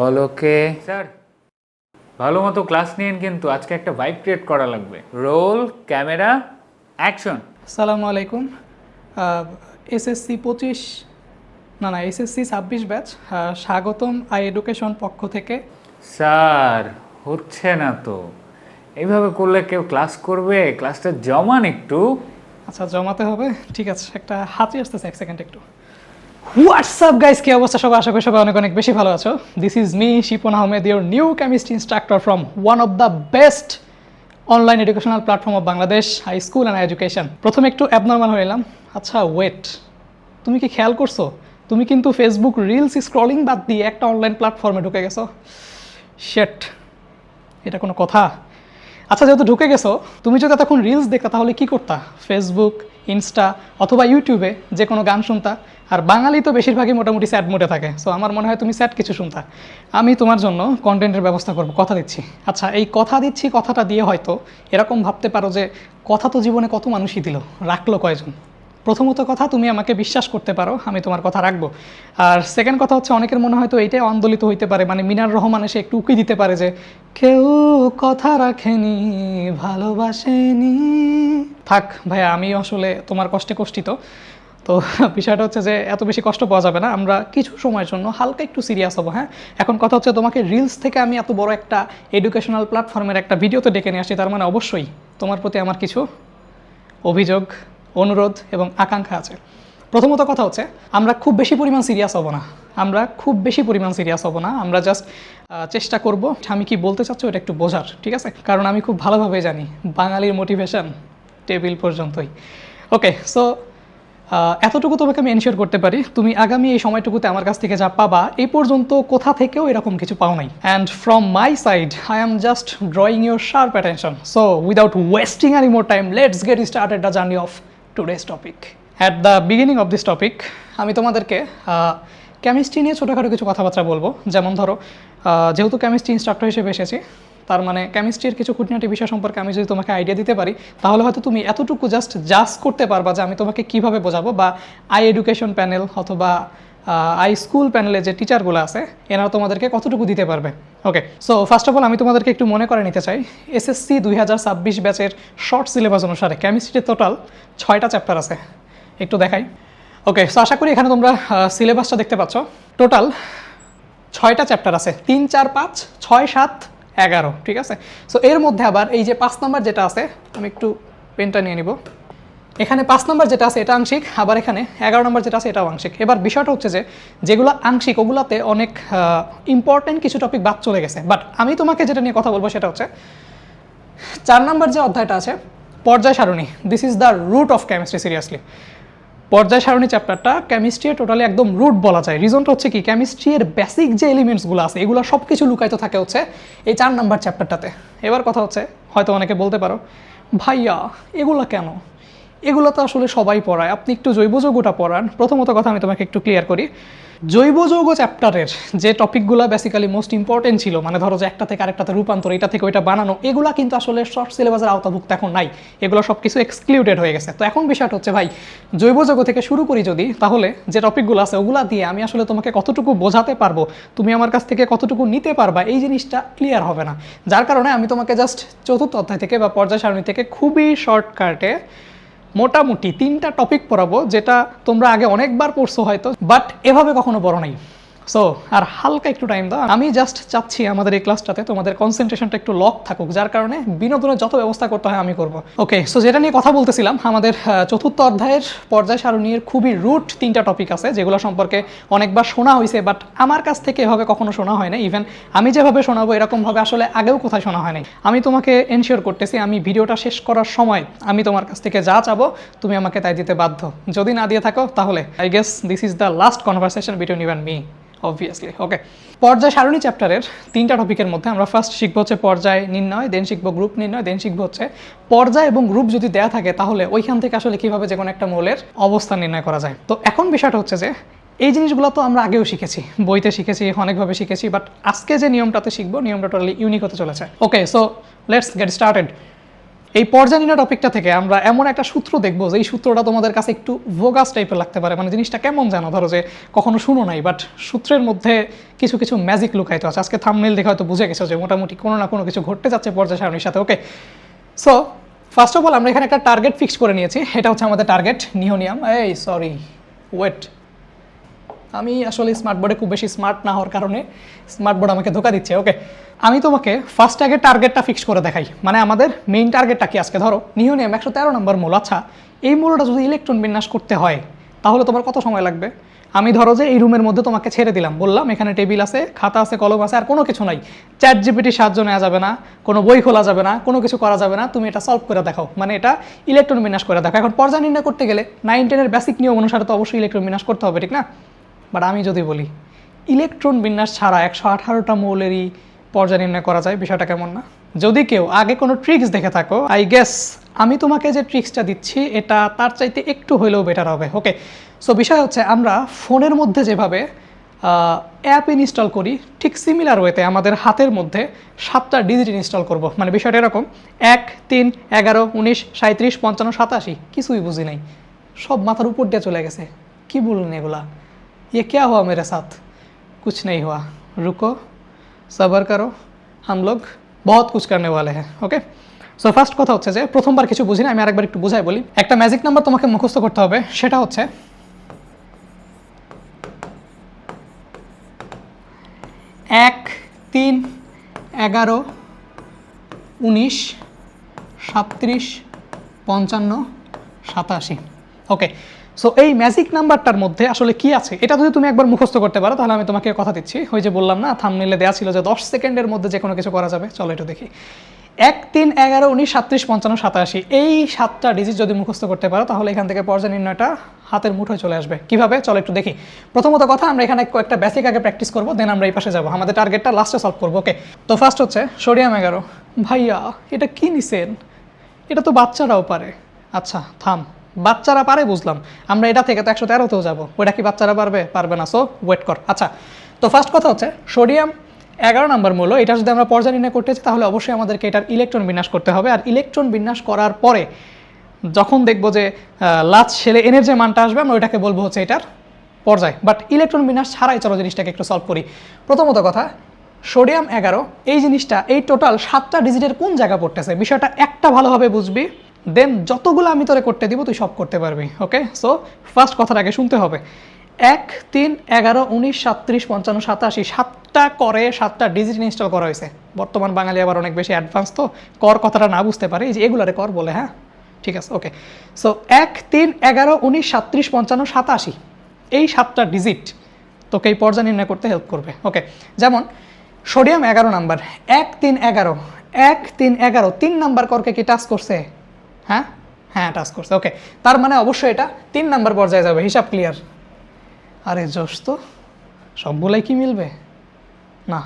All okay sir ভালো মতো class নিন কিন্তু আজকে একটা ভাইব ক্রিয়েট করা লাগবে। রোল ক্যামেরা অ্যাকশন আসসালামু আলাইকুম। এসএসসি পঁচিশ না না এসএসসি ছাব্বিশ ব্যাচ স্বাগতম আই এডুকেশন পক্ষ থেকে। স্যার হচ্ছে না তো। এইভাবে করলে কেউ ক্লাস করবে? ক্লাসটা জমান একটু। আচ্ছা জমাতে হবে। ঠিক আছে একটা হাতি আসতেছে এক সেকেন্ড একটু। হোয়াটসঅ্যাপ গাইস কি অবস্থা? সবাই আশা করি সবাই অনেক অনেক বেশি ভালো আছো। This is me Shipon Ahmed your new chemistry instructor from one of the best online educational platform of Bangladesh high school and education প্রথমে একটু অ্যাবনর্মাল হয়ে এলাম। আচ্ছা ওয়েট তুমি কি খেয়াল করছ? তুমি কিন্তু ফেসবুক রিলস স্ক্রলিং বাদ দিয়ে একটা অনলাইন প্ল্যাটফর্মে ঢুকে গেছো। শেট এটা কোনো কথা? আচ্ছা যেহেতু ঢুকে গেছো, তুমি যদি তখন রিলস দেখতা, তাহলে কি করতা? ফেসবুক ইনস্টা অথবা ইউটিউবে যে কোনো গান শুনতা। আর বাঙালি তো বেশিরভাগই মোটামুটি স্যাড মোটে থাকে। সো আমার মনে হয় তুমি স্যাড কিছু শুনতা। আমি তোমার জন্য কন্টেন্টের ব্যবস্থা করব, কথা দিচ্ছি। আচ্ছা এই কথা দিচ্ছি, কথাটা দিয়ে হয়তো এরকম ভাবতে পারো যে কথা তো জীবনে কত মানুষই দিল, রাখল কয়জন? প্রথমত কথা, তুমি আমাকে বিশ্বাস করতে পারো, আমি তোমার কথা রাখব। আর সেকেন্ড কথা হচ্ছে, অনেকের মনে হয়তো এইটাই আন্দোলিত হইতে পারে মানে মিনার রহমান এসে একটু উকি দিতে পারে যে, কেউ কথা রাখেনি, ভালোবাসেনি। থাক ভাইয়া, আমি আসলে তোমার কষ্টে কষ্টিত। তো বিষয়টা হচ্ছে যে, এত বেশি কষ্ট পাওয়া যাবে না, আমরা কিছু সময়ের জন্য হালকা একটু সিরিয়াস হব হ্যাঁ? এখন কথা হচ্ছে, তোমাকে রিলস থেকে আমি এত বড় একটা এডুকেশনাল প্ল্যাটফর্মের একটা ভিডিওতে ডেকে নিয়ে আসছি, তার মানে অবশ্যই তোমার প্রতি আমার কিছু অভিযোগ। অনুরোধ এবং আকাঙ্ক্ষা আছে। প্রথমত কথা হচ্ছে, আমরা খুব বেশি পরিমাণ সিরিয়াস হব না। আমরা খুব বেশি পরিমাণ সিরিয়াস হব না। আমরা জাস্ট চেষ্টা করব। আমি কি বলতে চাচ্ছি ওটা একটু বোঝার, ঠিক আছে? কারণ আমি খুব ভালোভাবে জানি, বাঙালির মোটিভেশন টেবিল পর্যন্তই। ওকে সো এতটুকু তোমাকে আমি এনশিওর করতে পারি, তুমি আগামী এই সময়টুকুতে আমার কাছ থেকে যা পাবা এই পর্যন্ত কোথা থেকেও এরকম কিছু পাও নাই। And from my side I am just drawing your sharp attention so without wasting any more time let's get started the journey of today's topic at the beginning of this topic আমি তোমাদেরকে chemistry নিয়ে ছোটোখাটো কিছু কথাবার্তা বলব। যেমন ধরো যেহেতু কেমিস্ট্রি ইনস্ট্রাক্টর হিসেবে এসেছি, তার মানে কেমিস্ট্রির কিছু খুঁটিনাটি বিষয় সম্পর্কে আমি যদি তোমাকে আইডিয়া দিতে পারি, তাহলে হয়তো তুমি এতটুকু জাস্ট জাজ করতে পারবা যে আমি তোমাকে কীভাবে বোঝাবো বা আই এডুকেশন প্যানেল অথবা আই স্কুল প্যানেলে যে টিচারগুলো আছে, এনারা তোমাদেরকে কতটুকু দিতে পারবে? Okay so first of all আমি তোমাদেরকে একটু মনে করে নিতে চাই। এসএসসি দুই হাজার ছাব্বিশ ব্যাচের শর্ট সিলেবাস অনুসারে কেমিস্ট্রির টোটাল ছয়টা চ্যাপ্টার আছে। একটু দেখাই। ওকে সো আশা করি এখানে তোমরা সিলেবাসটা দেখতে পাচ্ছ। টোটাল ছয়টা চ্যাপ্টার আছে। তিন, চার, পাঁচ, ছয়, সাত, এগারো, ঠিক আছে? সো এর মধ্যে আবার এই যে পাঁচ নাম্বার যেটা আছে, আমি একটু পেনটা নিয়ে নিব। এখানে পাঁচ নাম্বার যেটা আছে, এটা আংশিক, আবার এখানে এগারো নম্বর যেটা আছে, এটাও আংশিক। এবার বিষয়টা হচ্ছে যে, যেগুলো আংশিক, ওগুলাতে অনেক ইম্পর্টেন্ট কিছু টপিক বাদ চলে গেছে। বাট আমি তোমাকে যেটা নিয়ে কথা বলব সেটা হচ্ছে, চার নাম্বার যে অধ্যায়টা আছে, পর্যায় সারণী this is the root of chemistry seriously পর্যায় সারণী চ্যাপ্টারটা কেমিস্ট্রি টোটালি একদম রুট বলা যায়। রিজনটা হচ্ছে কি কেমিস্ট্রি এর বেসিক যে এলিমেন্টসগুলো আছে, এগুলো সব কিছু লুকায়িত থাকে হচ্ছে এই চার নাম্বার চ্যাপ্টারটাতে এবার কথা হচ্ছে, হয়তো অনেকে বলতে পারো, ভাইয়া, এগুলো কেন? এগুলো তো আসলে সবাই পড়ায়। আপনি একটু জৈব যৌগটা পড়ান। প্রথমত কথা আমি তোমাকে একটু ক্লিয়ার করি। জৈব যৌগ চ্যাপ্টারের যে টপিকগুলো বেসিক্যালি মোস্ট ইম্পর্টেন্ট ছিল মানে ধরো যে একটা থেকে আরেকটাতে রূপান্তর, এটা থেকে ওইটা বানানো, এগুলো কিন্তু আসলে শর্ট সিলেবাসের আওতাভুক্ত এখন নাই। এগুলো সব কিছু এক্সক্লুডেড হয়ে গেছে। তো এখন বিষয়টা হচ্ছে, ভাই জৈব যৌগ থেকে শুরু করি যদি, তাহলে যে টপিকগুলো আছে, ওগুলা দিয়ে আমি আসলে তোমাকে কতটুকু বোঝাতে পারব, তুমি আমার কাছ থেকে কতটুকু নিতে পারবা, এই জিনিসটা ক্লিয়ার হবে না। যার কারণে আমি তোমাকে জাস্ট চতুর্থ অধ্যায় থেকে বা পর্যায় সারণী থেকে খুবই শর্টকাটে মোটামুটি তিনটা টপিক পড়াবো, যেটা তোমরা আগে অনেকবার পড়ছো হয়তো বাট এভাবে কখনো পড়ো নাই। সো আর হালকা একটু টাইম দাও। আমি জাস্ট চাচ্ছি আমাদের এই ক্লাসটাতে তোমাদের কনসেন্ট্রেশনটা একটু লক থাকুক, যার কারণে বিনোদনের যত ব্যবস্থা করতে হয় আমি করব। ওকে সো যেটা নিয়ে কথা বলতেছিলাম, আমাদের চতুর্থ অধ্যায়ের পর্যায় সারণীর খুবই রুট তিনটা টপিক আছে, যেগুলো সম্পর্কে অনেকবার শোনা হয়েছে বাট আমার কাছ থেকে এভাবে কখনো শোনা হয় না ইভেন আমি যেভাবে শোনাবো, এরকমভাবে আসলে আগেও কোথায় শোনা হয় নাই। আমি তোমাকে এনশিওর করতেছি, আমি ভিডিওটা শেষ করার সময় আমি তোমার কাছ থেকে যা চাবো, তুমি আমাকে তাই দিতে বাধ্য। যদি না দিয়ে থাকো, তাহলে I guess this is the last conversation between you and me obviously okay পর্যায় সারণী চ্যাপ্টারের তিনটা টপিকের মধ্যে আমরা ফার্স্ট শিখব হচ্ছে পর্যায় নির্ণয় দেন শিখব গ্রুপ নির্ণয় দেন শিখব হচ্ছে পর্যায় এবং গ্রুপ যদি দেয়া থাকে, তাহলে ওইখান থেকে আসলে কীভাবে যে কোনো একটা মৌলের অবস্থান নির্ণয় করা যায়। তো এখন বিষয়টা হচ্ছে যে, এই জিনিসগুলো তো আমরা আগেও শিখেছি, বইতে শিখেছি, অনেকভাবে শিখেছি বাট আজকে যে নিয়মটাতে শিখব, নিয়মটা টোটালি ইউনিক হতে চলেছে। Okay so let's get started এই পর্যায়নিনা টপিকটা থেকে আমরা এমন একটা সূত্র দেখব যে এই সূত্রটা তোমাদের কাছে একটু ভোগাস টাইপের লাগতে পারে। মানে জিনিসটা কেমন জানো? ধরো যে কখনো শুনো নাই বাট সূত্রের মধ্যে কিছু কিছু ম্যাজিক লুকাইতে আছে। আজকে থামনেল দেখে হয়তো বুঝে গেছো যে মোটামুটি কোনো না কোনো কিছু ঘটতে যাচ্ছে পর্যায় সারণীর সাথে okay so first of all আমরা এখানে একটা টার্গেট ফিক্স করে নিয়েছি। এটা হচ্ছে আমাদের টার্গেট নিহোনিয়াম। এই সরি ওয়েট আমি আসলে স্মার্ট বোর্ডে খুব বেশি স্মার্ট না হওয়ার কারণে স্মার্ট বোর্ড আমাকে ধোকা দিচ্ছে ওকে আমি তোমাকে ফার্স্ট আগে টার্গেটটা ফিক্স করে দেখাই। মানে আমাদের মেইন টার্গেটটা কি আজকে? ধরো নিউনিয়াম একশো তেরো নম্বর মূল। আচ্ছা এই মূলটা যদি ইলেকট্রন বিন্যাস করতে হয়, তাহলে তোমার কত সময় লাগবে? আমি ধরো যে এই রুমের মধ্যে তোমাকে ছেড়ে দিলাম, বললাম এখানে টেবিল আছে, খাতা আছে, কলম আছে, আর কোনো কিছু নাই। চ্যাট জিপিটির সাহায্য নেওয়া যাবে না, কোনো বই খোলা যাবে না, কোনো কিছু করা যাবে না, তুমি এটা সলভ করে দেখাও। মানে এটা ইলেকট্রন বিন্যাস করে দেখো এখন পর্যায় নির্ণয় করতে গেলে নাইন টেনের বেসিক নিয়ম অনুসারে তো অবশ্যই ইলেকট্রন বিন্যাস করতে হবে, ঠিক না? বাট আমি যদি বলি, ইলেকট্রন বিন্যাস ছাড়া একশো আঠারোটা মৌলেরই পর্যায় নির্ণয় করা যায়, বিষয়টা কেমন না? যদি কেউ আগে কোনো ট্রিক্স দেখে থাকো আই গেস আমি তোমাকে যে ট্রিক্সটা দিচ্ছি, এটা তার চাইতে একটু হইলেও বেটার হবে ওকে সো বিষয় হচ্ছে আমরা ফোনের মধ্যে যেভাবে অ্যাপ ইনস্টল করি, ঠিক সিমিলার ওয়েতে আমাদের হাতের মধ্যে সাতটা ডিজিট ইনস্টল করব। মানে বিষয়টা এরকম, এক, তিন, এগারো, উনিশ সাঁত্রিশ পঞ্চান্ন, সাতাশি, কিছুই বুঝি নাই। সব মাথার উপর দিয়ে চলে গেছে। কি বললেন এগুলা? ये क्या हुआ मेरे साथ कुछ नहीं हुआ रुको सबर करो हम लोग बहुत कुछ करने वाले हैं ওকে সো ফার্স্ট কথা হচ্ছে যে প্রথমবার কিছু বুঝি না আমি আরেকবার একটু বুঝাই বলি একটা ম্যাজিক নাম্বার তোমাকে মুখস্থ করতে হবে সেটা হচ্ছে এক তিন এগারো উনিশ সাতত্রিশ পঞ্চান্ন সাতাশি ওকে সো এই ম্যাজিক নাম্বারটার মধ্যে আসলে কি আছে? এটা যদি তুমি একবার মুখস্থ করতে পারো, তাহলে আমি তোমাকে কথা দিচ্ছি। ওই যে বললাম না থামনিলে দেওয়া ছিল যে দশ সেকেন্ডের মধ্যে যে কোনো কিছু করা যাবে। চলো একটু দেখি। এক তিন এগারো উনিশ সাতত্রিশ পঞ্চান্ন সাতাশি। এই সাতটা ডিজিট যদি মুখস্থ করতে পারো, তাহলে এখান থেকে পর্যায় নির্ণয়টা হাতের মুঠোয় চলে আসবে। কীভাবে? চলো একটু দেখি। প্রথমত কথা, আমরা এখানে কয়েকটা বেসিক আগে প্র্যাকটিস করব দেন আমরা এই পাশে যাব। আমাদের টার্গেটটা লাস্টে সলভ করব ওকে তো ফার্স্ট হচ্ছে সোডিয়াম এগারো। ভাইয়া, এটা কি নিছেন? এটা তো বাচ্চারাও পারে। আচ্ছা থাম। বাচ্চারা পারে, বুঝলাম। আমরা এটা থেকে তো একশো তেরোতেও যাব। ওইটা কি বাচ্চারা পারবে? পারবে না সো ওয়েট কর। আচ্ছা তো ফার্স্ট কথা হচ্ছে সোডিয়াম এগারো নম্বর মূল্য এটা যদি আমরা পর্যায় নির্ণয় করতে চাই, তাহলে অবশ্যই আমাদেরকে এটার ইলেকট্রন বিন্যাস করতে হবে। আর ইলেকট্রন বিন্যাস করার পরে যখন দেখব যে লাচ সেলে এনের যে মানটা আসবে, আমরা ওইটাকে বলব হচ্ছে এটার পর্যায়। বাট ইলেকট্রন বিন্যাস ছাড়াই চলো জিনিসটাকে একটু সলভ করি। প্রথমত কথা সোডিয়াম এগারো, এই জিনিসটা, এই টোটাল সাতটা ডিজিটের কোন জায়গা পড়তেছে? বিষয়টা একটা ভালোভাবে বুঝবি। দেন যতগুলো আমি তোরে করতে দিব, তুই সব করতে পারবি ওকে সো ফার্স্ট কথাটা আগে শুনতে হবে। এক, তিন, এগারো, উনিশ, সাতত্রিশ, পঞ্চান্ন, সাতাশি, সাতটা করে, সাতটা ডিজিট ইনস্টল করা হয়েছে। বর্তমান বাঙালি আবার অনেক বেশি অ্যাডভান্স তো, কর কথাটা না বুঝতে পারে, এই যে এগুলারে কর বলে হ্যাঁ? ঠিক আছে ওকে সো এক, তিন, এগারো, উনিশ, সাতত্রিশ, পঞ্চান্ন, সাতাশি, এই সাতটা ডিজিট তোকে এই পর্যায় নির্ণয় করতে হেল্প করবে ওকে যেমন সোডিয়াম এগারো নাম্বার এক, তিন, এগারো, এক, তিন, এগারো, তিন নাম্বার করকে কি টাচ করছে? হ্যাঁ? হ্যাঁ টাচ করছে। ওকে তার মানে অবশ্যই এটা তিন নাম্বার পর্যায়ে যাবে, হিসাব ক্লিয়ার আরে জোশ তো, সবগুলাই কি মিলবে? না,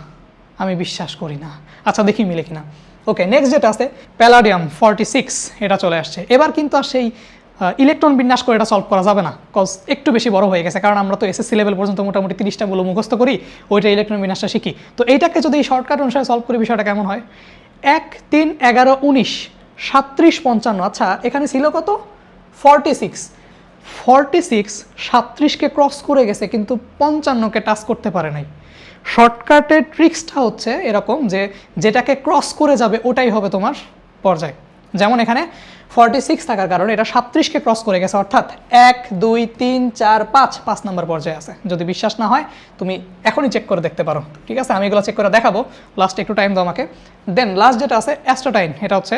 আমি বিশ্বাস করি না। আচ্ছা দেখি মিলে কিনা। ওকে নেক্সট যেটা আছে প্যালাডিয়াম ফর্টি সিক্স এটা চলে আসছে। এবার কিন্তু আর সেই ইলেকট্রন বিন্যাস করে এটা সলভ করা যাবে না কজ একটু বেশি বড় হয়ে গেছে। কারণ আমরা তো এসএসসি লেভেল পর্যন্ত মোটামুটি তিরিশটা বলে মুখস্থ করি, ওইটা ইলেকট্রন বিন্যাসটা শিখি। তো এইটাকে যদি শর্টকাট অনুসারে সলভ করি, বিষয়টা কেমন হয়? এক, তিন, এগারো, উনিশ। সাতত্রিশ পঞ্চান্ন। আচ্ছা এখানে ছিল কত? ফর্টি সিক্স ফর্টি সিক্স সাতত্রিশকে ক্রস করে গেছে, কিন্তু পঞ্চান্নকে টাচ করতে পারে নাই। শর্টকাটের ট্রিক্সটা হচ্ছে এরকম যে, যেটাকে ক্রস করে যাবে, ওটাই হবে তোমার পর্যায়। যেমন এখানে ফর্টি সিক্স থাকার কারণে এটা সাতত্রিশকে ক্রস করে গেছে, অর্থাৎ এক, দুই, তিন, চার, পাঁচ পাঁচ নম্বর পর্যায়ে আছে। যদি বিশ্বাস না হয়, তুমি এখনই চেক করে দেখতে পারো। ঠিক আছে? আমি এগুলো চেক করে দেখাবো। লাস্টে একটু টাইম দাও আমাকে। দেন লাস্ট যেটা আছে অ্যাস্ট্রাটাইন এটা হচ্ছে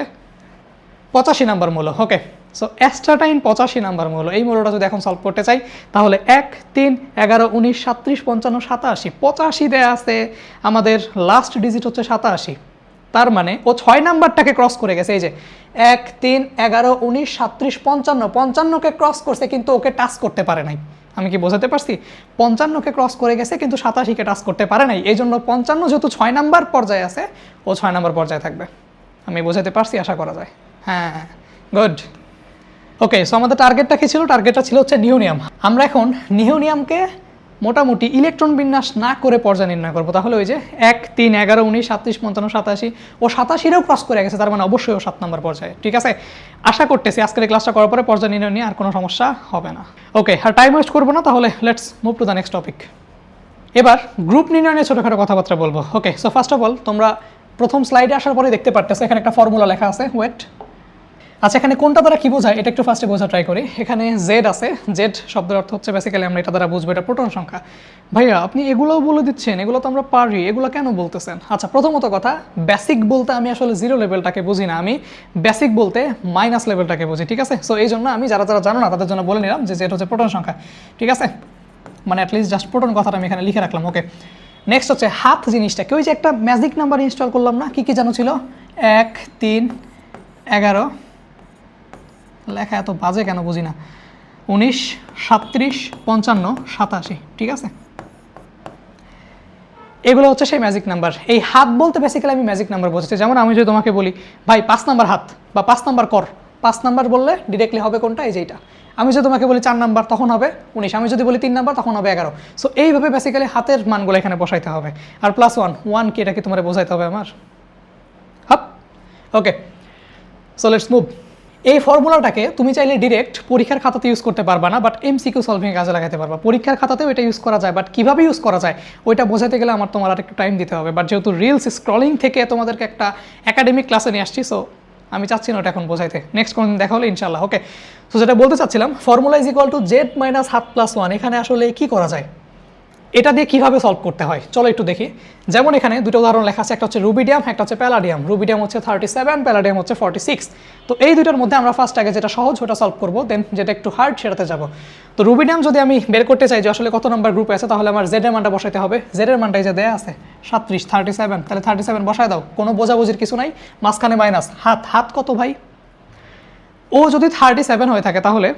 পঁচাশি নাম্বার মূল্য ওকে সো অ্যাস্ট্রাটাইন পঁচাশি নাম্বার মূল্য, এই মূল্যটা যদি এখন সলভ করতে চাই, তাহলে এক, তিন, এগারো, উনিশ সাতত্রিশ পঞ্চান্ন, সাতাশি, পঁচাশি দেয়া আছে, আমাদের লাস্ট ডিজিট হচ্ছে সাতাশি। তার মানে ও ছয় নাম্বারটাকে ক্রস করে গেছে, এই যে, এক, তিন, এগারো, উনিশ সাতত্রিশ পঞ্চান্ন, পঞ্চান্নকে ক্রস করছে, কিন্তু ওকে টাচ করতে পারে নাই। আমি কি বোঝাতে পারছি? পঞ্চান্নকে ক্রস করে গেছে, কিন্তু সাতাশিকে টাচ করতে পারে নাই। এই জন্য পঞ্চান্ন যেহেতু ছয় নাম্বার পর্যায়ে আছে, ও ছয় নাম্বার পর্যায়ে থাকবে। আমি বোঝাতে পারছি? আশা করা যায়। হ্যাঁ গুড ওকে সো আমাদের টার্গেটটা কি ছিল? টার্গেটটা ছিল হচ্ছে নিউনিয়াম। আমরা এখন নিউনিয়ামকে মোটামুটি ইলেকট্রন বিন্যাস না করে পর্যায় নির্ণয় করব। তাহলে ওই যে এক, তিন, এগারো, উনিশ সাতত্রিশ পঞ্চান্ন, সাতাশি, ও সাতাশিরেও ক্রস করে গেছে, তার মানে অবশ্যই ও সাত নম্বর পর্যায়ে। ঠিক আছে? আশা করতেছি আজকের এই ক্লাসটা করার পরে পর্যায় নির্ণয় নিয়ে আর কোনো সমস্যা হবে না। ওকে আর টাইম ওয়েস্ট করব না, তাহলে let's move to the next topic এবার গ্রুপ নির্ণয় নিয়ে ছোটোখাটো কথাবার্তা বলব। Okay so first of all তোমরা প্রথম স্লাইডে আসার পরে দেখতে পারতেছো, এখানে একটা ফর্মুলা লেখা আছে ওয়েট আচ্ছা এখানে কোনটা দ্বারা কি বোঝায়? এটা একটু ফার্স্টে বোঝা ট্রাই করি। এখানে জেড আছে। জেড শব্দের অর্থ হচ্ছে বেসিক্যালি আমরা এটা দ্বারা বুঝব, এটা প্রোটন সংখ্যা। ভাইয়া, আপনি এগুলোও বলে দিচ্ছেন, এগুলো তো আমরা পারি, এগুলো কেন বলতেছেন? আচ্ছা প্রথমত কথা বেসিক বলতে আমি আসলে জিরো লেভেলটাকে বুঝি না। আমি বেসিক বলতে মাইনাস লেভেলটাকে বুঝি, ঠিক আছে? সো এই জন্য আমি যারা যারা জানো না, তাদের জন্য বলে নিলাম যে জেড হচ্ছে প্রোটন সংখ্যা, ঠিক আছে? মানে অ্যাটলিস্ট জাস্ট প্রোটন কথাটা আমি এখানে লিখে রাখলাম ওকে নেক্সট হচ্ছে হাত জিনিসটা। কেউ যে একটা ম্যাজিক নাম্বার ইনস্টল করলাম না? কি কি জানো ছিল? এক, তিন, এগারো লেখা এত বাজে কেন বুঝি না। উনিশ, সাতত্রিশ, পঞ্চান্ন, সাতাশি, ঠিক আছে? এগুলো হচ্ছে সেই ম্যাজিক নাম্বার এই হাত বলতে বেসিক্যালি আমি ম্যাজিক নাম্বার বোঝাচ্ছি। যেমন আমি যদি তোমাকে বলি, ভাই, পাঁচ নাম্বার হাত বা পাঁচ নাম্বার কর। পাঁচ নাম্বার বললে ডিরেক্টলি হবে কোনটা? এই যেটা আমি যদি তোমাকে বলি, চার নাম্বার, তখন হবে উনিশ। আমি যদি বলি, তিন নাম্বার, তখন হবে এগারো। সো এইভাবে বেসিক্যালি হাতের মানগুলো এখানে বসাইতে হবে। আর প্লাস ওয়ান ওয়ান কি এটা কি তোমার বোঝাইতে হবে আমার? হাপ ওকে সো লেটস মুভ এই ফর্মুলাটাকে তুমি চাইলে ডিরেক্ট পরীক্ষার খাতাতে ইউজ করতে পারবা না বাট এমসিকিউ সলভিং কাজে লাগাতে পারবা। পরীক্ষার খাতাতেও এটা ইউজ করা যায় বাট কীভাবে ইউজ করা যায়, ওইটা বোঝাতে গেলে আমার তোমার আর একটু টাইম দিতে হবে। বাট যেহেতু রিলস স্ক্রলিং থেকে তোমাদেরকে একটা একাডেমিক ক্লাসে নিয়ে আসছি সো আমি চাচ্ছি না ওটা এখন বোঝাইতে। নেক্সট কোন দেখা হলে ইনশাল্লাহ ওকে সো যেটা বলতে চাচ্ছিলাম formula is equal to Z minus হাত প্লাস ওয়ান এখানে আসলে কি করা যায়? এটা দিয়ে কীভাবে সলভ করতে হয়? চলো একটু দেখি। যেমন এখানে দুটো উদাহরণ লেখা আছে, একটা হচ্ছে রুবিডিয়াম একটা হচ্ছে প্যালাডিয়াম রুবিডিয়াম হচ্ছে থার্টি সেভেন প্যালাডিয়াম হচ্ছে ফর্টি সিক্স তো এই দুটোর মধ্যে আমরা ফার্স্ট আগে যেটা সহজ ওটা সলভ করব দেন যেটা একটু হার্ড সেটাতে যাব। তো রুবিডিয়াম যদি আমি বের করতে চাই যে আসলে কত নম্বর গ্রুপে আছে, তাহলে আমার জেডের মানটা বসাইতে হবে। জেড এর মানটা এই যে দেয়া আছে, সাতত্রিশ থার্টি সেভেন তাহলে থার্টি সেভেন বসায় দাও। কোনো বোঝাবুঝির কিছু নাই, মাঝখানে মাইনাস হাত হাত কত ভাই? ও যদি থার্টি সেভেন হয়ে থাকে তাহলে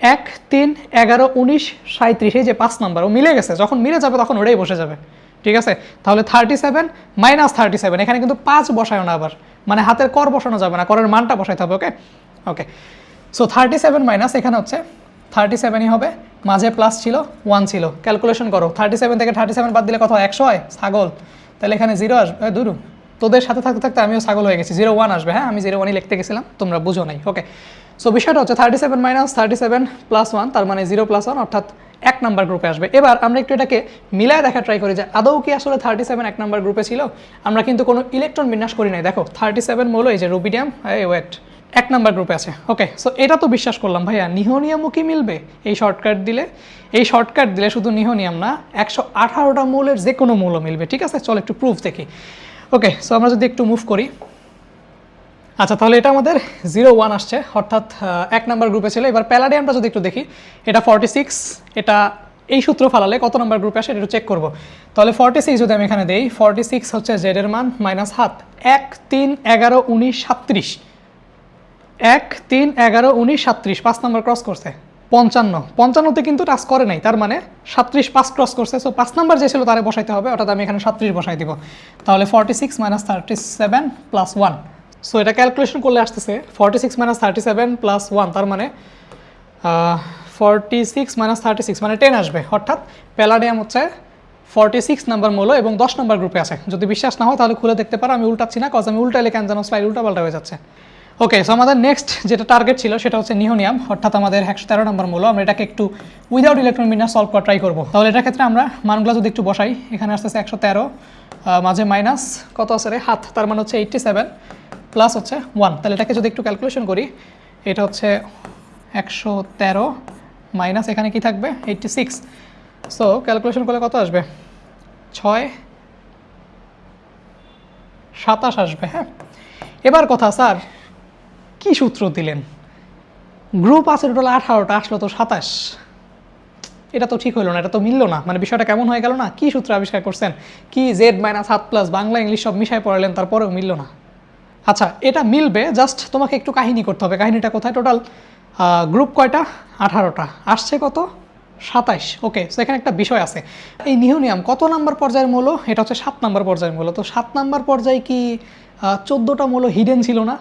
এক তিন এগারো উনিশ সাঁত্রিশ এই যে পাঁচ নাম্বার, ও মিলে গেছে। যখন মিলে যাবে তখন ওটাই বসে যাবে। ঠিক আছে? তাহলে thirty seven minus thirty seven এখানে কিন্তু পাঁচ বসায় না আবার। মানে হাতের কর বসানো যাবে না, করের মানটা বসাইতে হবে okay okay so thirty seven minus এখানে হচ্ছে থার্টি সেভেনই হবে, মাঝে প্লাস ছিল ওয়ান ছিল। ক্যালকুলেশন করো থার্টি সেভেন থেকে থার্টি সেভেন বাদ দিলে কত একশো হয়? ছাগল। তাহলে এখানে জিরো আসবে। দুরু, তোদের সাথে থাকতে থাকতে আমিও ছাগল হয়ে গেছি। জিরো ওয়ান আসবে হ্যাঁ? আমি জিরো ওয়ানই লিখতে গেছিলাম, তোমরা বুঝো নাই ওকে সো বিষয়টা হচ্ছে thirty seven minus thirty seven plus one তার মানে জিরো প্লাস ওয়ান অর্থাৎ এক নাম্বার গ্রুপে আসবে। এবার আমরা একটু এটাকে মিলায় দেখা ট্রাই করি যে আদৌ কি আসলে থার্টি সেভেন এক নাম্বার গ্রুপে ছিল? আমরা কিন্তু কোনো ইলেকট্রন বিন্যাস করি নাই। দেখো থার্টি সেভেন মূল, এই যে রুবিডিয়াম এই ওয়েট এক নাম্বার গ্রুপে আছে। ওকে সো এটা তো বিশ্বাস করলাম, ভাইয়া নিহনিয়ামও কি মিলবে? এই শর্টকাট দিলে, এই শর্টকাট দিলে শুধু নিহনিয়াম না, একশো আঠারোটা মূলের যে কোনো মূলও মিলবে। ঠিক আছে? চল একটু প্রুফ দেখি। ওকে সো আমরা যদি একটু মুভ করি। আচ্ছা তাহলে এটা আমাদের জিরো ওয়ান আসছে, অর্থাৎ এক নাম্বার গ্রুপে ছিল। এবার প্যালাডিয়ামটা যদি একটু দেখি, এটা ফর্টি সিক্স এটা এই সূত্র ফালালে কত নাম্বার গ্রুপে আসে, এটা চেক করব। তাহলে ফর্টি সিক্স যদি আমি এখানে দেই ফর্টি সিক্স হচ্ছে জেডের মান মাইনাস হাত এক তিন এগারো উনিশ সাতত্রিশ। এক তিন এগারো উনিশ সাতত্রিশ, পাঁচ নাম্বার ক্রস করছে, পঞ্চান্ন। পঞ্চান্নতে কিন্তু টাচ করে নাই, তার মানে সাতত্রিশ পাঁচ ক্রস করছে সো পাঁচ নাম্বার যে ছিল তারে বসাইতে হবে, অর্থাৎ আমি এখানে সাতত্রিশ বসাই দিব। তাহলে forty six minus thirty seven plus one so এটা ক্যালকুলেশন করলে আসতেছে forty six minus thirty seven plus one তার মানে forty six minus thirty six মানে টেন আসবে। অর্থাৎ প্যালাডিয়াম হচ্ছে ফর্টি সিক্স নাম্বার মূল্য এবং দশ নম্বর গ্রুপে আছে। যদি বিশ্বাস না হয়, তাহলে খুলে দেখতে পারো, আমি উল্টাচ্ছি না কজ আমি উল্টাইলে কেন যেন স্লাইড উল্টাপাল্টা হয়ে যাচ্ছে। ওকে সো আমাদের নেক্সট যেটা টার্গেট ছিল, সেটা হচ্ছে নিহনিয়াম অর্থাৎ আমাদের একশো তেরো নম্বর মূল্য আমরা এটাকে একটু উইদাউট ইলেকট্রন বিন্যাস সলভ করা ট্রাই করব। তাহলে এটার ক্ষেত্রে আমরা মানগুলো যদি একটু বসাই, এখানে আসতেছে একশো তেরো মাঝে মাইনাস কত আছে রে? হাত তার মানে হচ্ছে এইট্টি সেভেন প্লাস হচ্ছে ওয়ান তাহলে এটাকে যদি একটু ক্যালকুলেশন করি, এটা হচ্ছে একশো তেরো মাইনাস এখানে কি থাকবে? এইট্টি সিক্স সো ক্যালকুলেশন করলে কত আসবে? ছয়, সাতাশ আসবে হ্যাঁ? এবার কথা, স্যার, কি সূত্র দিলেন? গ্রুপ আছে টোটাল আঠারোটা, আসলো তো সাতাশ। এটা তো ঠিক হলো না, এটা তো মিললো না। মানে বিষয়টা কেমন হয়ে গেল না? কি সূত্র আবিষ্কার করছেন? কি জেড মাইনাস সাত প্লাস বাংলা ইংলিশ সব মিশায় পড়ালেন, তারপরেও মিললো না। আচ্ছা এটা মিলবে জাস্ট তোমাকে একটু কাহিনী করতে হবে। কাহিনীটা কোথায়? টোটাল গ্রুপ কয়টা? আঠারোটা। আসছে কত? সাতাইশ। ওকে সো এখানে একটা বিষয় আছে। এই নিহনিয়াম কত নাম্বার পর্যায়ের মূল? এটা হচ্ছে সাত নাম্বার পর্যায়ের মূল। তো সাত নাম্বার পর্যায়ে কি চোদ্দোটা মূল হিডেন ছিল না?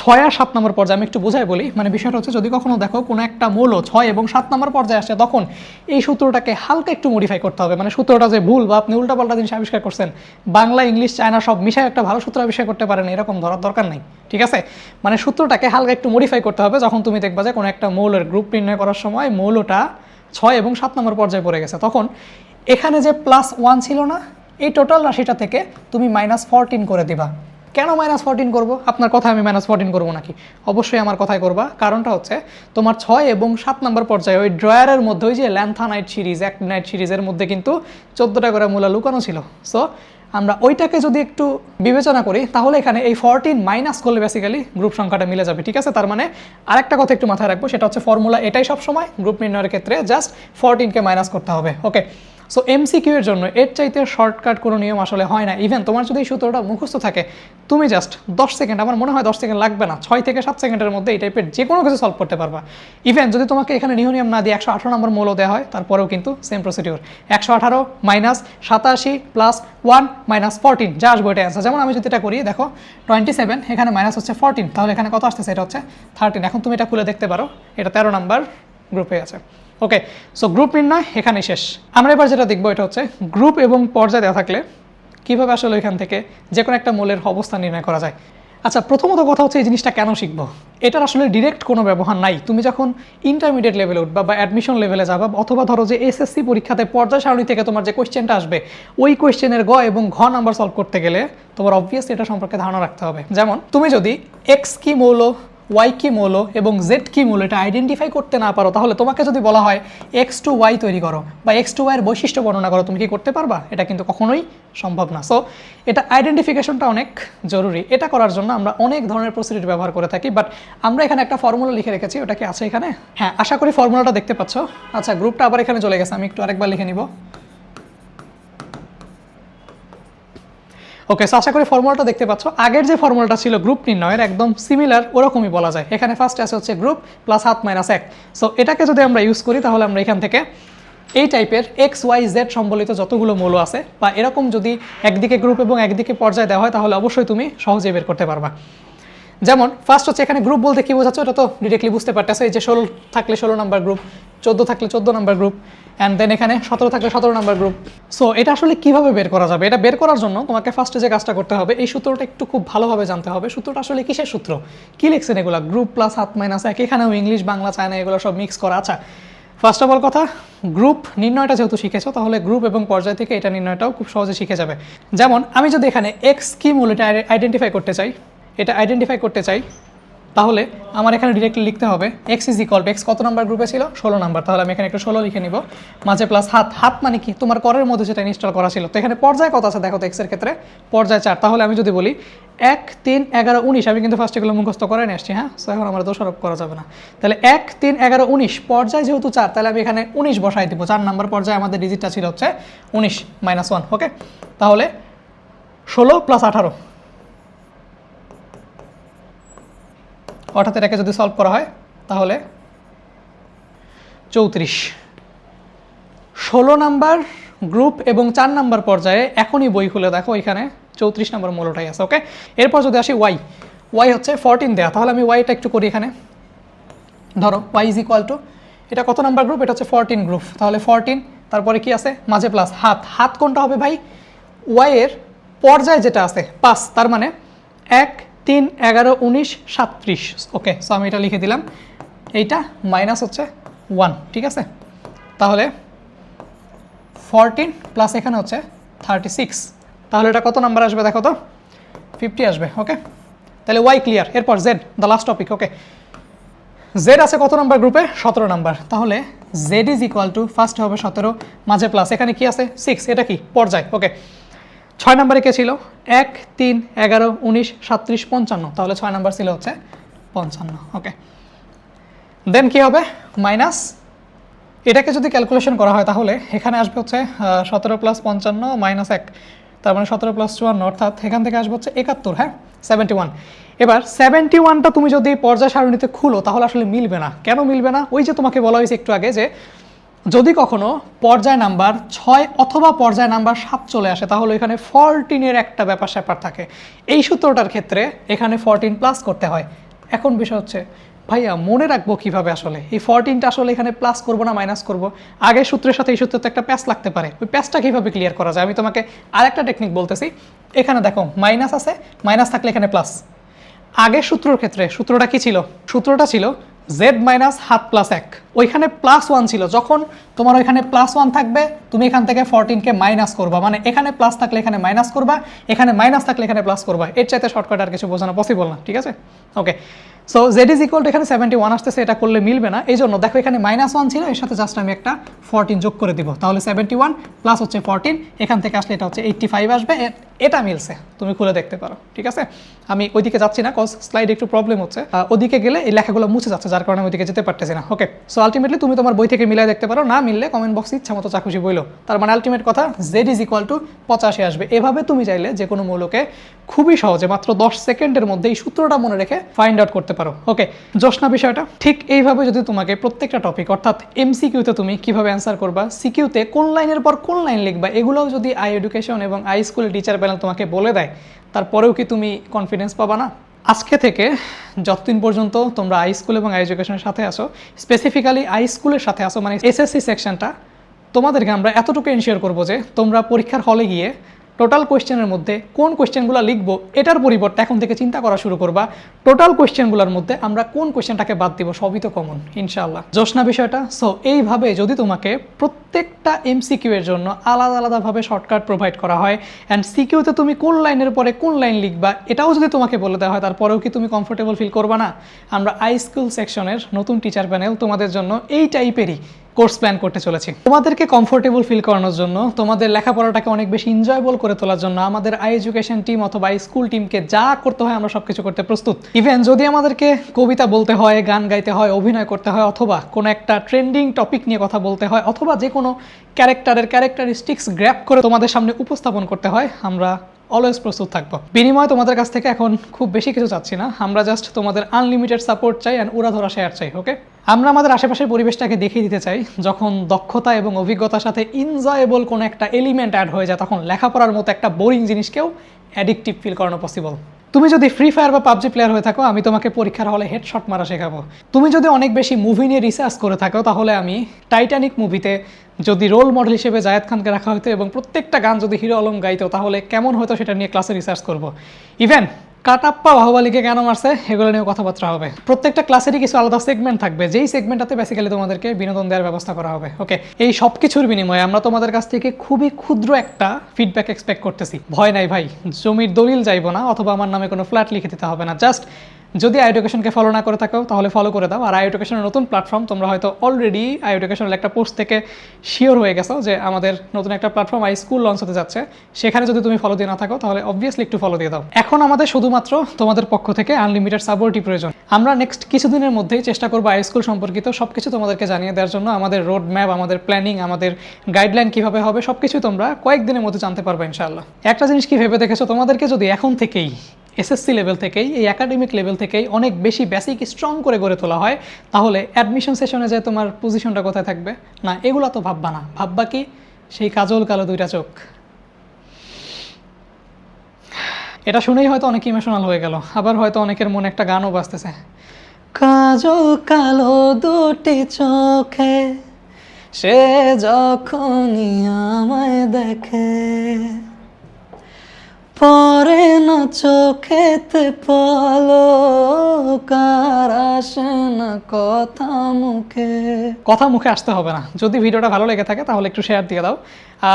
ছয় আর সাত নম্বর পর্যায়ে, আমি একটু বোঝাই বলি মানে বিষয়টা হচ্ছে যদি কখনো দেখো কোনো একটা মৌল ছয় এবং সাত নম্বর পর্যায়ে আসে, তখন এই সূত্রটাকে হালকা একটু মডিফাই করতে হবে। মানে সূত্রটা যে ভুল বা আপনি উল্টাপাল্টা জিনিস আবিষ্কার করছেন, বাংলা, ইংলিশ, চায়না সব মিশায় একটা ভালো সূত্র আবিষ্কার করতে পারেন, এরকম ধরার দরকার নেই, ঠিক আছে? মানে সূত্রটাকে হালকা একটু মডিফাই করতে হবে, যখন তুমি দেখবা যে কোনো একটা মৌলের গ্রুপ নির্ণয় করার সময় মৌলটা ছয় এবং সাত নম্বর পর্যায়ে পড়ে গেছে। তখন এখানে যে প্লাস ওয়ান ছিল না, এই টোটাল রাশিটা থেকে তুমি মাইনাস ফোরটিন করে দিবা। কেন মাইনাস ফোরটিন করব? আপনার কথা আমি মাইনাস ফোরটিন করব নাকি? অবশ্যই আমার কথাই করবা। কারণটা হচ্ছে, তোমার ছয় এবং সাত নম্বর পর্যায়ে ওই ড্রয়ারের মধ্যে, ওই যে ল্যান্থানাইট সিরিজ এক নাইট সিরিজের মধ্যে কিন্তু চোদ্দোটা করে মূলা লুকানো ছিল। সো আমরা ওইটাকে যদি একটু বিবেচনা করি, তাহলে এখানে এই ফোরটিন মাইনাস করলে বেসিক্যালি গ্রুপ সংখ্যাটা মিলে যাবে, ঠিক আছে? তার মানে আরেকটা কথা একটু মাথায় রাখব, সেটা হচ্ছে ফর্মুলা এটাই সবসময় গ্রুপ নির্ণয়ের ক্ষেত্রে জাস্ট ফোরটিনকে মাইনাস করতে হবে ওকে সো এমসিকিউ এর জন্য এর চাইতে শর্টকাট কোনো নিয়ম আসলে হয় না। ইভেন তোমার যদি সূত্রটা মুখস্থ থাকে, তুমি জাস্ট দশ সেকেন্ড আমার মনে হয় দশ সেকেন্ড লাগবে না। ছয় থেকে সাত সেকেন্ডের মধ্যে এই টাইপের যে কোনো কিছু সলভ করতে পারবা। ইভেন যদি তোমাকে এখানে নিয়ম না দিয়ে একশো আঠারো নম্বর মূল্য দেওয়া হয়, তারপরেও কিন্তু সেম প্রসিডিউর একশো আঠারো মাইনাস সাতাশি প্লাস ওয়ান মাইনাস ফোরটিন যা আসব এটা অ্যান্সার যেমন আমি যদি এটা করি, দেখো টোয়েন্টি সেভেন এখানে মাইনাস হচ্ছে ফোরটিন তাহলে এখানে কত আসতেছে? এটা হচ্ছে থার্টিন এখন তুমি এটা খুলে দেখতে পারো, এটা তেরো নাম্বার গ্রুপে আছে। ওকে সো গ্রুপ নির্ণয় এখানে শেষ। আমরা এবার যেটা দেখব এটা হচ্ছে গ্রুপ এবং পর্যায় দেওয়া থাকলে কীভাবে আসলে এখান থেকে যে কোনো একটা মূলের অবস্থান নির্ণয় করা যায়। আচ্ছা প্রথমত কথা হচ্ছে এই জিনিসটা কেন শিখব? এটার আসলে ডিরেক্ট কোনো ব্যবহার নাই। তুমি যখন ইন্টারমিডিয়েট লেভেলে উঠবা বা অ্যাডমিশন লেভেলে যাবা, অথবা ধরো যে এসএসসি পরীক্ষাতে পর্যায় সারণী থেকে তোমার যে কোয়েশ্চেনটা আসবে, ওই কোয়েশ্চেনের গ এবং ঘ নাম্বার সলভ করতে গেলে তোমার অবভিয়াসলি এটা সম্পর্কে ধারণা রাখতে হবে। যেমন, তুমি যদি এক্স কি মৌল ওয়াই কি মৌল এবং জেড কি মৌল এটা আইডেন্টিফাই করতে না পারো, তাহলে তোমাকে যদি বলা হয় এক্স টু ওয়াই তৈরি করো বা এক্স টু ওয়াইয়ের বৈশিষ্ট্য বর্ণনা করো, তুমি কি করতে পারবা? এটা কিন্তু কখনোই সম্ভব না। সো এটা আইডেন্টিফিকেশনটা অনেক জরুরি। এটা করার জন্য আমরা অনেক ধরনের প্রসিডিউর ব্যবহার করে থাকি বাট আমরা এখানে একটা ফর্মুলা লিখে রেখেছি, ওটা কি আছে এখানে? হ্যাঁ আশা করি ফর্মুলাটা দেখতে পাচ্ছ। আচ্ছা গ্রুপটা আবার এখানে চলে গেছে, আমি একটু আরেকবার লিখে নিব। ওকে সো আশা করি ফর্মুলাটা দেখতে পাচ্ছ। আগের যে ফর্মুলাটা ছিল গ্রুপ নির্ণয়ের, একদম সিমিলার ওরকমই বলা যায়। এখানে ফার্স্ট আছে হচ্ছে গ্রুপ প্লাস হাত মাইনাস এক। সো এটাকে যদি আমরা ইউজ করি, তাহলে আমরা এখান থেকে এই টাইপের এক্স ওয়াই জেড সম্বলিত যতগুলো মৌল আছে, বা এরকম যদি একদিকে গ্রুপ এবং একদিকে পর্যায়ে দেওয়া হয়, তাহলে অবশ্যই তুমি সহজে বের করতে পারবা। যেমন ফার্স্ট হচ্ছে এখানে গ্রুপ বলতে কি বোঝাচ্ছ এটা তো ডিরেক্টলি বুঝতে পারতেছে, এই যে ষোলো থাকলে ষোলো নাম্বার গ্রুপ চোদ্দ থাকলে চোদ্দ নাম্বার গ্রুপ অ্যান্ড দেন এখানে সতেরো থাকলে সতেরো নাম্বার গ্রুপ সো এটা আসলে কীভাবে বের করা যাবে? এটা বের করার জন্য তোমাকে ফার্স্টে যে কাজটা করতে হবে, এই সূত্রটা একটু খুব ভালোভাবে জানতে হবে। সূত্রটা আসলে কিসের সূত্র? কি লিখছেন এগুলো? গ্রুপ প্লাস হাত মাইনাস এক, এখানেও ইংলিশ বাংলা চায়না এগুলো সব মিক্স করা। আচ্ছা ফার্স্ট অফ অল কথা গ্রুপ নির্ণয়টা যেহেতু শিখেছো, তাহলে গ্রুপ এবং পর্যায় থেকে এটা নির্ণয়টাও খুব সহজে শিখে যাবে। যেমন, আমি যদি এখানে এক্স কি মূল এটা আইডেন্টিফাই করতে চাই এটা আইডেন্টিফাই করতে চাই, তাহলে আমার এখানে ডিরেক্টলি লিখতে হবে এক্স ইজ ইকল এক্স কত নাম্বার গ্রুপে ছিল? ষোলো নাম্বার তাহলে আমি এখানে একটু ষোলো লিখে নিব। মাঝে প্লাস হাত হাত মানে কি? তোমার করের মধ্যে যেটা ইনস্টল করা ছিল। তো এখানে পর্যায় কত আছে? দেখো তো এক্সের ক্ষেত্রে পর্যায় চার। তাহলে আমি যদি বলি এক, তিন, এগারো, উনিশ, আমি কিন্তু ফার্স্ট এগুলো মুখস্থ করে নিয়ে আসছি হ্যাঁ? সো এখন আমার দোষারোপ করা যাবে না। তাহলে এক, তিন, এগারো, উনিশ। পর্যায় যেহেতু চার, তাহলে আমি এখানে উনিশ বসাই দিব। চার নাম্বার পর্যায়ে আমাদের ডিজিটটা ছিল হচ্ছে উনিশ মাইনাস ওয়ান ওকে তাহলে ষোলো প্লাস আঠারো। অর্থাৎ এটাকে যদি সলভ করা হয়, তাহলে চৌত্রিশ। ষোলো নাম্বার গ্রুপ এবং চার নাম্বার পর্যায়ে এখনই বই খুলে দেখো, এখানে চৌত্রিশ নাম্বার মূলটাই আছে ওকে এরপর যদি আসি ওয়াই ওয়াই হচ্ছে ফোরটিন দেওয়া তাহলে আমি ওয়াইটা একটু করি এখানে। ধরো ওয়াই ইজ ইকুয়াল টু এটা কত নাম্বার গ্রুপ এটা হচ্ছে ফোরটিন গ্রুপ তাহলে ফোরটিন তারপরে কি আছে? মাঝে প্লাস হাত। হাত কোনটা হবে ভাই? ওয়াইয়ের পর্যায় যেটা আছে, পাঁচ, তার মানে এক তিন, এগারো, উনিশ, সাতত্রিশ। ওকে সো আমি এটা লিখে দিলাম। এইটা মাইনাস হচ্ছে ওয়ান ঠিক আছে? তাহলে ফরটিন প্লাস এখানে হচ্ছে থার্টি সিক্স তাহলে এটা কত নাম্বার আসবে দেখো তো? ফিফটি আসবে ওকে তাহলে ওয়াই ক্লিয়ার এরপর z the last topic okay z আছে কত নাম্বার গ্রুপে সতেরো নাম্বার তাহলে z is equal to first হবে সতেরো, মাঝে প্লাস এখানে কি আছে? সিক্স এটা কি? পর্যায় ওকে ছয় নাম্বারে কে ছিল? এক, তিন, এগারো, উনিশ, সাতত্রিশ, পঞ্চান্ন। তাহলে ছয় নাম্বার ছিল হচ্ছে পঞ্চান্ন। ওকে দেন কি হবে? মাইনাস এটাকে যদি ক্যালকুলেশন করা হয় তাহলে এখানে আসবে হচ্ছে সতেরো প্লাস পঞ্চান্ন মাইনাস এক। তার মানে সতেরো প্লাস চুয়ান্ন, অর্থাৎ এখান থেকে আসবে হচ্ছে একাত্তর হ্যাঁ? সেভেন্টি ওয়ান এবার সেভেন্টি ওয়ানটা তুমি যদি পর্যায় সারণীতে খুলো তাহলে আসলে মিলবে না। কেন মিলবে না? ওই যে তোমাকে বলা হয়েছে একটু আগে যে যদি কখনো পর্যায় নাম্বার ছয় অথবা পর্যায় নাম্বার সাত চলে আসে, তাহলে এখানে ফরটিনের একটা ব্যাপার স্যাপার থাকে। এই সূত্রটার ক্ষেত্রে এখানে ফরটিন প্লাস করতে হয়। এখন বিষয় হচ্ছে, ভাইয়া, মনে রাখব কীভাবে আসলে? এই ফরটিনটা আসলে এখানে প্লাস করব না মাইনাস করব? আগের সূত্রের সাথে এই সূত্রতে একটা প্যাস লাগতে পারে। ওই প্যাসটা কীভাবে ক্লিয়ার করা যায়? আমি তোমাকে আরেকটা টেকনিক বলতেছি। এখানে দেখো মাইনাস আছে মাইনাস থাকলে এখানে প্লাস আগের সূত্রর ক্ষেত্রে সূত্রটা কি ছিল? সূত্রটা ছিল জেড মাইনাস হাত প্লাস এক। ওইখানে প্লাস ওয়ান ছিল। যখন তোমার ওইখানে প্লাস ওয়ান থাকবে, তুমি এখান থেকে ফোরটিনকে মাইনাস করবা। মানে এখানে প্লাস থাকলে এখানে মাইনাস করবা, এখানে মাইনাস থাকলে এখানে প্লাস করবা। এর চাইতে শর্টকাট আর কিছু বোঝানো পসিবল না, ঠিক আছে? Okay so z is equal এখানে সেভেন্টি ওয়ান আসতেছে, এটা করলে মিলবে না। এই জন্য দেখো এখানে মাইনাস ওয়ান ছিল, এর সাথে জাস্ট আমি একটা ফোরটিন যোগ করে দিব। তাহলে সেভেন্টি ওয়ান প্লাস হচ্ছে ফোরটিন এখান থেকে আসলে এটা হচ্ছে এইট্টি ফাইভ আসবে এটা মিলছে, তুমি খুলে দেখতে পারো, ঠিক আছে? আমি ওইদিকে যাচ্ছি না কজ স্লাইড একটু প্রবলেম হচ্ছে। ওদিকে গেলে এই লেখাগুলো মুছে যাচ্ছে, যার কারণে আমি ওইদিকে যেতে পারতেছি না ওকে সো আলটিমেটলি তুমি তোমার বই থেকে মিলাই দেখতে পারো, না মিললে কমেন্ট বক্সে ইচ্ছা মতো চাকুশি বইলো। তার মানে আলটিমেট কথা জেড ইজ ইকুয়াল টু পঁচাশি আসবে। এভাবে তুমি চাইলে যে কোনো মৌলকে খুবই সহজে, মাত্র দশ সেকেন্ডের মধ্যে এই সূত্রটা মনে রেখে ফাইন্ড আউট করতে পারো। ওকে জোশনা বিষয়টা, ঠিক এইভাবে যদি তোমাকে প্রত্যেকটা টপিক অর্থাৎ এমসিকিউতে তুমি কীভাবে অ্যান্সার করবা সিকিউতে কোন লাইনের পর কোন লাইন লিখবা, এগুলোও যদি আই এডুকেশন এবং আই স্কুলের টিচার প্যানেল তোমাকে বলে দেয়, তারপরেও কি তুমি কনফিডেন্স পাবা না? আজকে থেকে যতদিন পর্যন্ত তোমরা আই স্কুল এবং আই এডুকেশনের সাথে আসো স্পেসিফিক্যালি আই স্কুলের সাথে আসো মানে এসএসসি সেকশনটা তোমাদেরকে আমরা এতটুকু এনশিওর করব যে তোমরা পরীক্ষার হলে গিয়ে টোটাল কোয়েশ্চেনের মধ্যে কোন কোয়েশ্চেনগুলো লিখব, এটার পরিবর্তে এখন থেকে চিন্তা করা শুরু করবা। টোটাল কোয়েশ্চেনগুলোর মধ্যে আমরা কোন কোয়েশ্চেনটাকে বাদ দিব সবই তো কমন ইনশাআল্লাহ। জোশনা বিষয়টা সো এইভাবে যদি তোমাকে প্রত্যেকটা এমসিকিউ এর জন্য আলাদা আলাদাভাবে শর্টকাট প্রোভাইড করা হয় অ্যান্ড সিকিউতে তুমি কোন লাইনের পরে কোন লাইন লিখবা, এটাও যদি তোমাকে বলে দেওয়া হয়, তারপরেও কি তুমি কমফোর্টেবল ফিল করবা না? আমরা আই স্কুল সেকশনের নতুন টিচার প্যানেল তোমাদের জন্য এই টাইপেরই কোর্স প্ল্যান করতে চলেছি। তোমাদেরকে কমফোর্টেবল ফিল করানোর জন্য তোমাদের লেখাপড়াটাকে অনেক বেশি এনজয়েবল করে তোলার জন্য আমাদের আই এডুকেশন টিম অথবা স্কুল টিমকে যা করতে হয় আমরা সবকিছু করতে প্রস্তুত। ইভেন যদি আমাদেরকে কবিতা বলতে হয়, গান গাইতে হয়, অভিনয় করতে হয়, অথবা কোনো একটা ট্রেন্ডিং টপিক নিয়ে কথা বলতে হয়, অথবা যে কোনো ক্যারেক্টারের ক্যারেক্টারিস্টিক্স গ্র্যাপ করে তোমাদের সামনে উপস্থাপন করতে হয়, আমরা অলওয়েজ প্রস্তুত থাকব। বিনিময়ে তোমাদের কাছ থেকে এখন খুব বেশি কিছু চাচ্ছি না। আমরা জাস্ট তোমাদের আনলিমিটেড সাপোর্ট চাই অ্যান্ড উড়াধরা শেয়ার চাই ওকে আমরা আমাদের আশেপাশের পরিবেশটাকে দেখিয়ে দিতে চাই। যখন দক্ষতা এবং অভিজ্ঞতার সাথে ইনজয়েবল কোনো একটা এলিমেন্ট অ্যাড হয়ে যায়, তখন লেখাপড়ার মতো একটা বোরিং জিনিসকেও অ্যাডিকটিভ ফিল করানো পসিবল তুমি যদি ফ্রি ফায়ার বা পাবজি প্লেয়ার হয়ে থাকো, আমি তোমাকে পরীক্ষার হলে হেডশট মারা শেখাবো। তুমি যদি অনেক বেশি মুভি নিয়ে রিসার্চ করে থাকো, তাহলে আমি টাইটানিক মুভিতে যদি রোল মডেল হিসেবে জায়েদ খানকে রাখা হতো এবং প্রত্যেকটা গান যদি হিরো আলম গাইতো, তাহলে কেমন হতো সেটা নিয়ে ক্লাসে রিসার্চ করব। ইভেন কাটাপ্পা বাহুবালিকে কেন মারছে, এগুলো নিয়ে কথাবার্তা হবে। প্রত্যেকটা ক্লাসেরই কিছু আলাদা সেগমেন্ট থাকবে। যেই সেগমেন্টটাতে বেসিক্যালি তোমাদেরকে বিনোদন দেওয়ার ব্যবস্থা করা হবে। ওকে এই সব কিছুর বিনিময়ে আমরা তোমাদের কাছ থেকে খুবই ক্ষুদ্র একটা ফিডব্যাক এক্সপেক্ট করতেছি। ভয় নাই ভাই, জমির দলিল যাইবো না, অথবা আমার নামে কোনো ফ্ল্যাট লিখে দিতে হবে না। জাস্ট যদি আই এডুকেশনকে ফলো না করে থাকো, তাহলে ফলো করে দাও। আর আই এডুকেশনের নতুন প্ল্যাটফর্ম তোমরা হয়তো অলরেডি আই এডুকেশনের একটা পোস্ট থেকে শিওর হয়ে গেছো যে আমাদের নতুন একটা প্ল্যাটফর্ম আই স্কুল লঞ্চ হতে যাচ্ছে। সেখানে যদি তুমি ফলো দিয়ে না থাকো, তাহলে অবভিয়াসলি একটু ফলো দিয়ে দাও। এখন আমাদের শুধুমাত্র তোমাদের পক্ষ থেকে আনলিমিটেড সাপোর্টই প্রয়োজন। আমরা নেক্সট কিছুদিনের মধ্যেই চেষ্টা করব আই স্কুল সম্পর্কিত সব কিছু তোমাদেরকে জানিয়ে দেওয়ার জন্য। আমাদের রোড ম্যাপ আমাদের প্ল্যানিং আমাদের গাইডলাইন কীভাবে হবে সব কিছু তোমরা কয়েকদিনের মধ্যে জানতে পারবে ইনশাআল্লাহ। একটা জিনিস কি ভেবে দেখেছ? তোমাদেরকে যদি এখন থেকেই এসএসসি লেভেল থেকেই, এই একাডেমিক লেভেল থেকেই অনেক বেশি বেসিক স্ট্রং করে গড়ে তোলা হয়, তাহলে অ্যাডমিশন সেশনে যে তোমার পজিশনটা কোথায় থাকবে? না, এগুলো তো ভাববা না। ভাববা কি, সেই কাজল কালো দুইটা চোখ। এটা শুনেই হয়তো অনেক ইমোশনাল হয়ে গেল। আবার হয়তো অনেকের মনে একটা গানও বাজতেছে। কাজল কালো দুটি চোখে, সে যখনই আমায় দেখে পরে না চোখেতে পালো কার কথা মুখে। কথা মুখে আসতে হবে না। যদি ভিডিওটা ভালো লেগে থাকে তাহলে একটু শেয়ার দিয়ে দাও।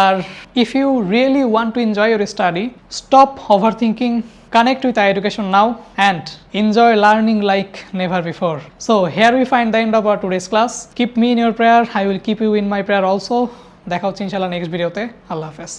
আর if you really want to enjoy your study stop over thinking connect with education now and enjoy learning like never before so here we find the end of our to class keep me in your prayer I will keep you in my prayer also দেখা হচ্ছে ইনশাল্লাহ next ভিডিওতে আল্লাহ হাফেজ।